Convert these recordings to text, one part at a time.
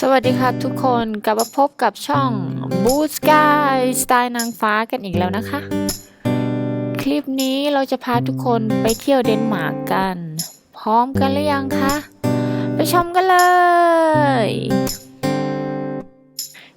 สวัสดีค่ะทุกคนกลับมาพบกับช่อง Blue Sky สไตล์นางฟ้ากันอีกแล้วนะคะ คลิปนี้เราจะพาทุกคนไปเที่ยวเดนมาร์กกัน พร้อมกันหรือยังคะ ไปชมกันเลย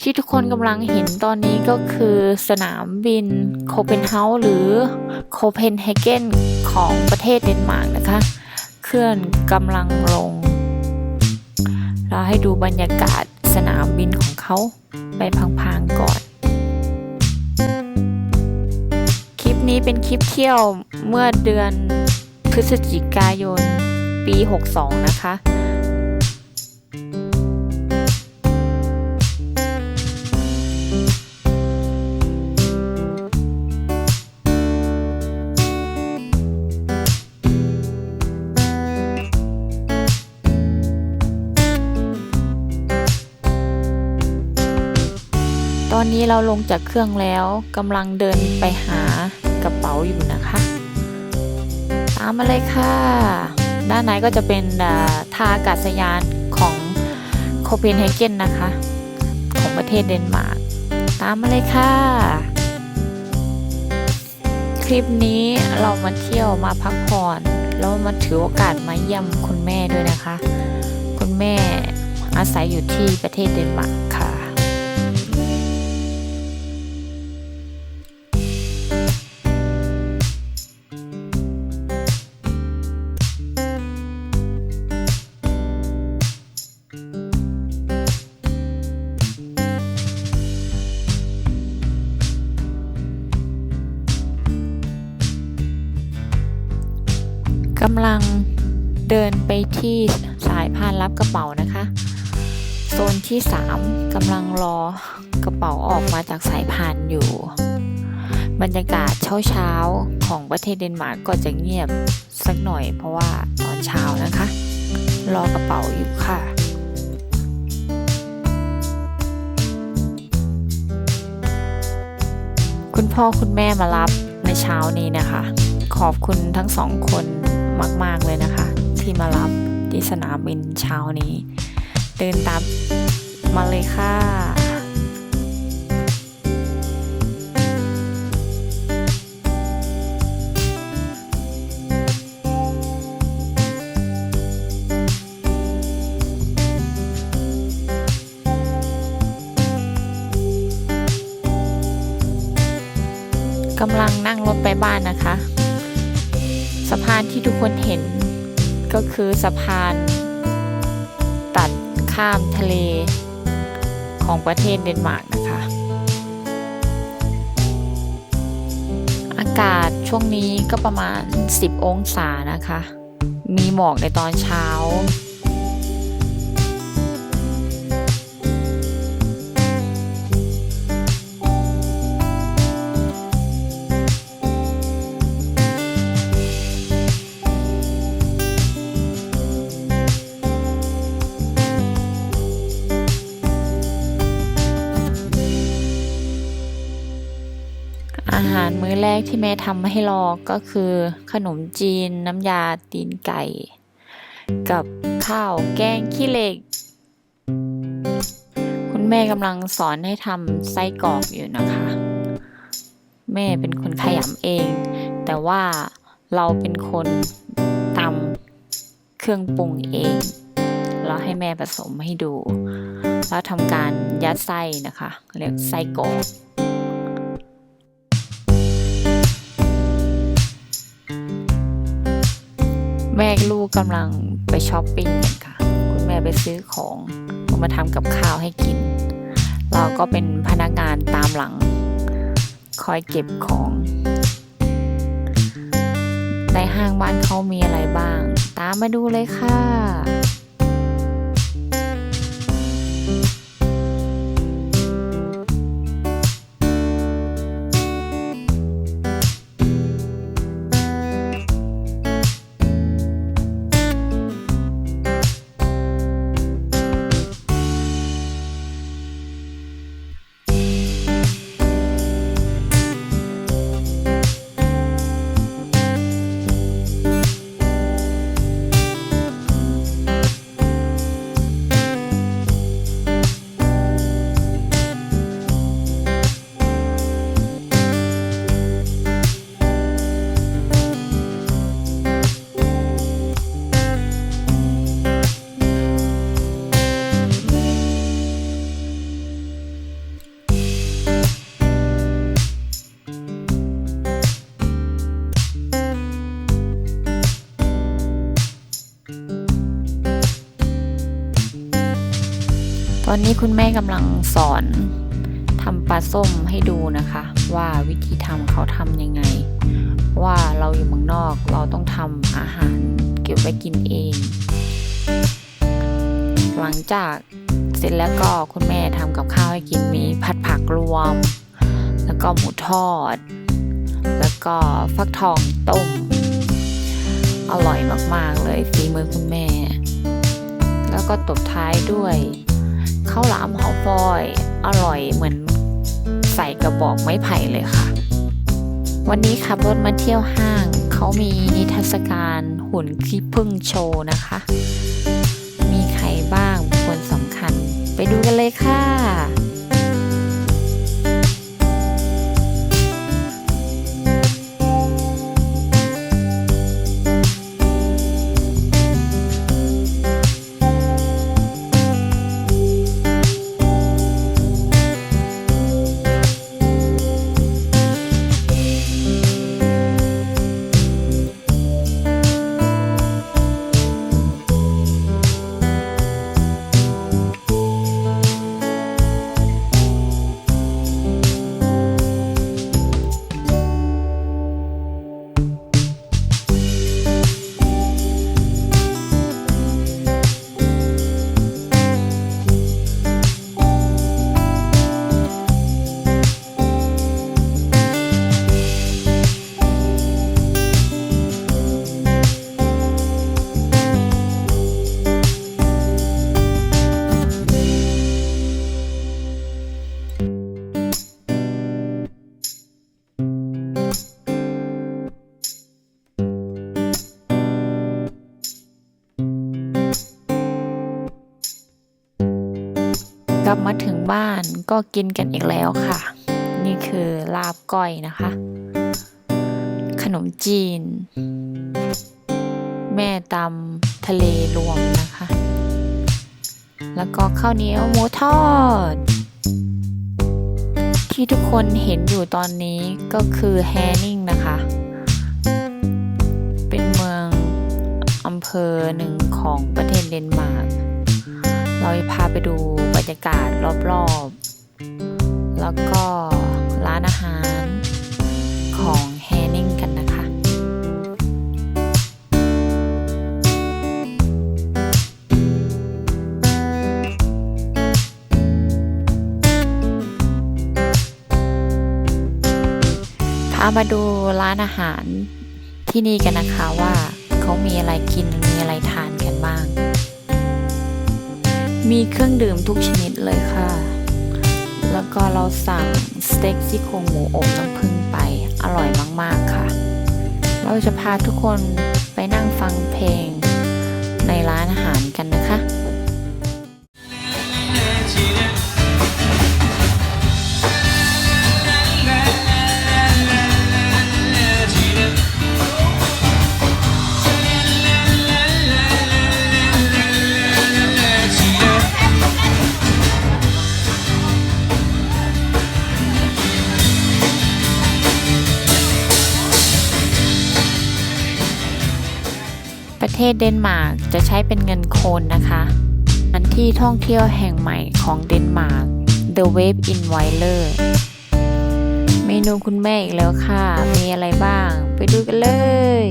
ที่ทุกคนกำลังเห็นตอนนี้ก็คือสนามบินโคเปนเฮาส์หรือโคเปนเฮเกนของประเทศเดนมาร์กนะคะ เคลื่อนกำลังลง เราให้ดูบรรยากาศสนามบินของเขาไปพังๆก่อน คลิปนี้เป็นคลิปเที่ยวเมื่อเดือนพฤศจิกายนปี 62 นะคะ ตอนนี้เราลงจากเครื่องแล้วกำลังเดินไปหากระเป๋าอยู่นะคะ ตามมาเลยค่ะ ด้านในก็จะเป็นท่าอากาศยานของโคเปนเฮเกนนะคะ ของประเทศเดนมาร์กตามมาเลยค่ะ คลิปนี้เรามาเที่ยวมาพักผ่อนแล้วมาถือโอกาสมาเยี่ยมคุณแม่ด้วยนะคะ คุณแม่อาศัยอยู่ที่ประเทศเดนมาร์กค่ะ กำลังเดินไปที่สายพานรับกระเป๋านะคะ โซนที่3กำลังรอกระเป๋าออกมาจากสายพานอยู่ บรรยากาศเช้าๆของประเทศเดนมาร์กก็จะเงียบสักหน่อยเพราะว่าตอนเช้านะคะ รอกระเป๋าอยู่ค่ะคุณพ่อคุณแม่มารับในเช้านี้นะคะ ขอบคุณทั้งสองคน มาก ๆ เลยนะคะ ที่มารับที่สนามบินเช้านี้ เดินตามมาเลยค่ะกำลังนั่งรถไปบ้านนะคะ สะพานที่ทุกคนเห็น ก็คือสะพาน ตัดข้ามทะเลของประเทศเดนมาร์กนะคะ อากาศช่วงนี้ก็ประมาณ 10 องศานะคะ มีหมอกในตอนเช้าอา กที่แม่ทำให้รอก็คือขนมจีนน้ำยาตีนไก่ กับข้าวแกงขี้เหล็ก คุณแม่กำลังสอนให้ทำไส้กรอกอยู่นะคะ แม่เป็นคนขยำเอง แต่ว่าเราเป็นคนตำเครื่องปรุงเองเราให้แม่ผสมให้ดู แล้วทำการยัดไส้นะคะ เรียกไส้กรอก แม่ลูกกำลังไปช้อปปิ้งกันค่ะ คุณแม่ไปซื้อของมาทำกับข้าวให้กิน เราก็เป็นพนักงานตามหลัง คอยเก็บของ ในห้างบ้านเขามีอะไรบ้าง ตามมาดูเลยค่ะ อนนี้คุณแม่กำลังสอนทำปลาส้มให้ดูนะคะ ว่าวิธีทำเขาทำยังไง ว่าเราอยู่เมืองนอกเราต้องทำอาหารเก็บไว้กินเอง หลังจากเสร็จแล้วก็คุณแม่ทำกับข้าวให้กินมีผัดผักรวม แล้วก็หมูทอด แล้วก็ฟักทองต้ม อร่อยมากๆเลยฝีมือคุณแม่ แล้วก็ตบท้ายด้วย ข้าวหลามห่อฟอย อร่อยเหมือนใส่กระบอกไม้ไผ่เลยค่ะ วันนี้ขับรถมาเที่ยวห้าง เขามีนิทรรศการหุ่นขี้ผึ้งโชว์นะคะ มีใครบ้างคคนสำคัญ ไปดูกันเลยค่ะ กลับมาถึงบ้านก็กินกันอีกแล้วค่ะ นี่คือลาบก้อยนะคะ ขนมจีน แม่ตำทะเลรวมนะคะ แล้วก็ข้าวเหนียวหมูทอด ที่ทุกคนเห็นอยู่ตอนนี้ก็คือแฮนิงนะคะ เป็นเมืองอำเภอหนึ่งของประเทศเดนมาร์ก เราจะพาไปดู รรยากาศรอบๆ แล้วก็ร้านอาหารของแฮนิงกันนะคะ พามาดูร้านอาหารที่นี่กันนะคะว่าเขามีอะไรกินมีอะไรทาน มีเครื่องดื่มทุกชนิดเลยค่ะ แล้วก็เราสั่งสเต็กซี่โครงหมูอบน้ำผึ้งไป อร่อยมากๆค่ะ เราจะพาทุกคนไปนั่งฟังเพลงในร้านอาหารกันนะคะ ศเดนมาร์กจะใช้เป็นเงินโคนนะคะอันที่ท่องเที่ยวแห่งใหม่ของเดนมาร์ก The Wave in w i l e r เมนูคุณแม่อีกแล้วค่ะ มีอะไรบ้าง ไปดูกันเลย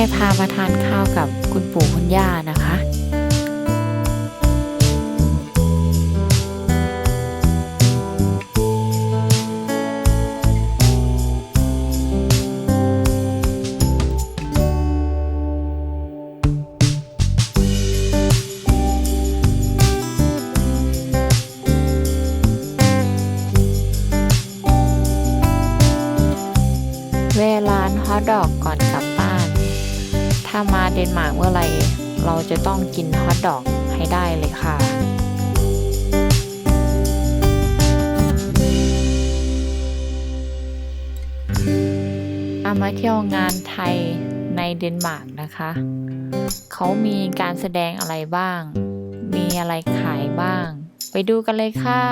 พ่อคุณแม่พามาทานข้าวกับคุณปู่คุณย่านะ มาเที่ยวงานไทยในเดนมาร์กนะคะ เขามีการแสดงอะไรบ้าง มีอะไรขายบ้าง ไปดูกันเลยค่ะ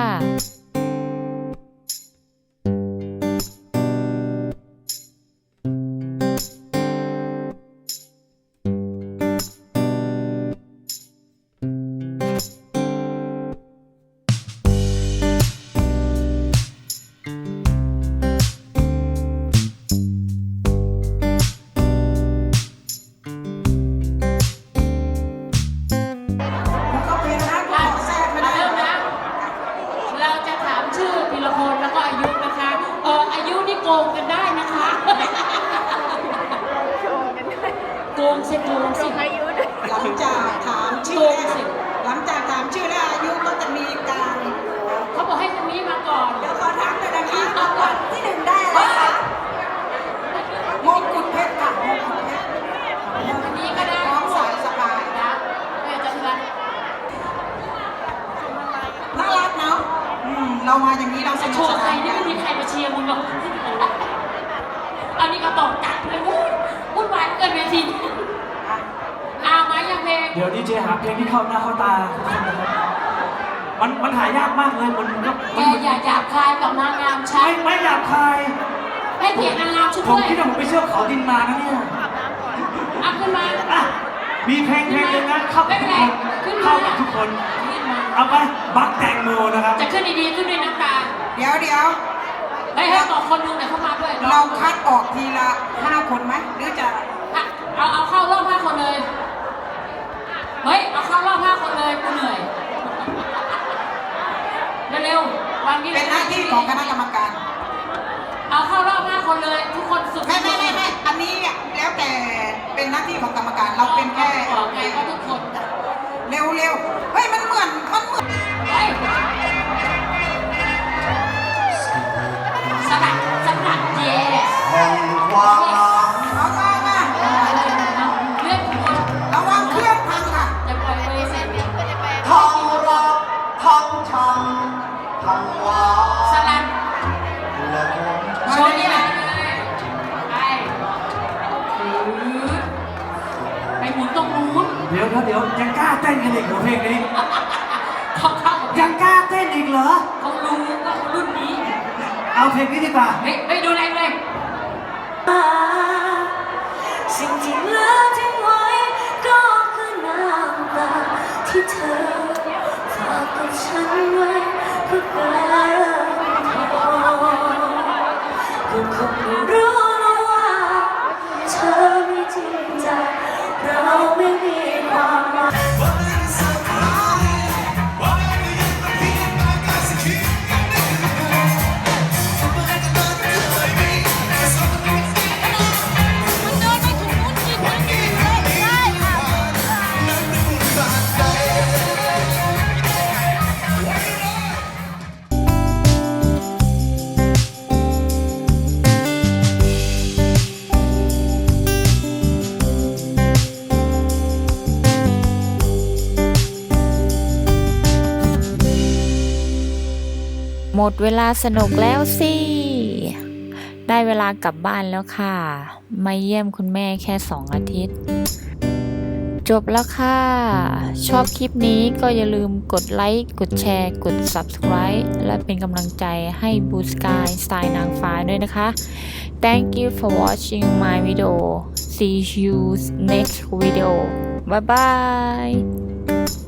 โชกสว์ใครนานนี่กัไม่นมีใครมาเชียร์มึงหรอกอันนี้ก็ตอกจัดเลยวุ่นวุ่นวายเกินเวทีเอาไหมยังเพลงเดี๋ยวดีเจหาเพลงที่เข้าหน้าเข้าตาทุกคนนะครับมันมันหายากมากเลยมันก็แกมันอย่าหยาบคายกับนางงามฉัไม่นไม่อยากคายให้เพียงนางงามช่วยผมด้วยคิดว่าผมไปเชื่อเขาดินมานะเนี่ยเอาขึ้นมา อะมีเพลงเพลงหนึงนะเข้ากับทุกคนขึ้นมาเข้ากับทุกคน ขึ้นมา เอาไปบักแตงโมนะครับ จะขึ้นดีๆ ขึ้นด้วยน้ำตา เดี๋ยวเดี๋ยวเฮ้ยให้บอกคนนึงเดี๋ยวเข้ามาด้วยเราคัดออกทีละห้าคนไหมหรือจะเอาเอาเข้ารอบห้าคนเลย เฮ้ย เอาเข้ารอบห้าคนเลยกูเหนื่อย เร็วๆวางนี้เป็นหน้าที่ของคณะกรรมการเอาเข้ารอบห้าคนเลย ทุกคนสุดไม่ไม่ไม่ไม่อันนี้แล้วแต่เป็นหน้าที่ของกรรมการเราเป็นแค่บอกไงก็ทุกคน เร็วเร็วเฮ้ย มันเหมือน มันเหมือน เฮ้ย แห่งความรักเอามามาเลื่อนระวังเครื่องพังค่ะจะปล่อยบริษัททั้งรักทั้งชังทั้งหวาสลัดและคงโชว์นี่มาเลยไปหมุนตรงนู้น เดี๋ยวเดี๋ยวเดี๋ยวยังกล้าเต้นกันอีกเหรอเพลงนี้ ลงนี้ดีกว่าเฮ้ยไปดูแรงเลยสิ่งที่เหลือทิ้งไว้ก็คือน้ำตาที่เธอฝากกับฉันไว้เพื่อแปลพอคุณคงไม่รู้ หมดเวลาสนุกแล้วสิ ได้เวลากลับบ้านแล้วค่ะ มาเยี่ยมคุณแม่แค่สองอาทิตย์ จบแล้วค่ะ ชอบคลิปนี้ก็อย่าลืมกดไลค์ กดแชร์ กด subscribe และเป็นกำลังใจให้บูสกายสไตล์นางฟ้าด้วยนะคะ Thank you for watching my video see you next video bye bye